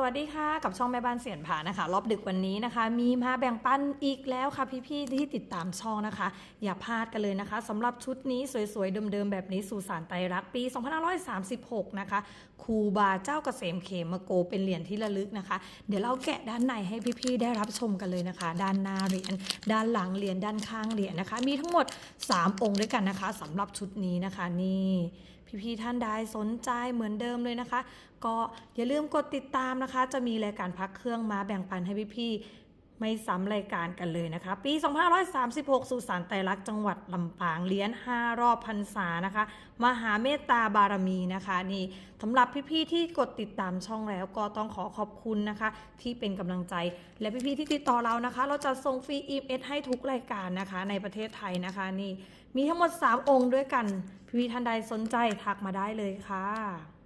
สวัสดีค่ะ กับช่องแม่บ้านเสียนผานะคะ รอบดึกวันนี้นะคะ มีมาแบ่งปันอีกแล้วค่ะ พี่ๆที่ติดตามช่องนะคะ อย่าพลาดกันเลยนะคะสำหรับชุดนี้สวยๆเดิมๆแบบนี้สู่สารไตรรักปี 2536 นะคะครูบาเจ้าเกษมเขมโกเป็นเหรียญที่ระลึกนะคะ เดี๋ยวเราแกะด้านในให้พี่ๆได้รับชมกันเลยนะคะ ด้านหน้าเหรียญด้านหลังเหรียญด้านข้างเหรียญนะคะ มีทั้งหมด 3 องค์ด้วยกันนะคะสำหรับชุดนี้นะคะนี่พี่ๆท่านใดสนใจเหมือนเดิมเลยนะคะ ก็อย่าลืมกดติดตามนะคะจะมีรายการพักเครื่องมาแบ่งปันให้พี่ๆไม่ซ้ำรายการกันเลยนะคะ ปี 2536 สุสานไตรลักษณ์จังหวัดลำปางเลี้ยน 5 รอบพรรษานะคะ มหาเมตตาบารมีนะคะ นี่สำหรับพี่ๆที่กดติดตามช่องแล้วก็ต้องขอขอบคุณนะคะ ที่เป็นกำลังใจและพี่ๆที่ติดต่อเรานะคะ เราจะส่งฟรี EMS ให้ทุกรายการนะคะ ในประเทศไทยนะคะนี่มีทั้งหมด 3 องค์ด้วยกัน พี่ๆท่านใดสนใจทักมาได้เลยค่ะ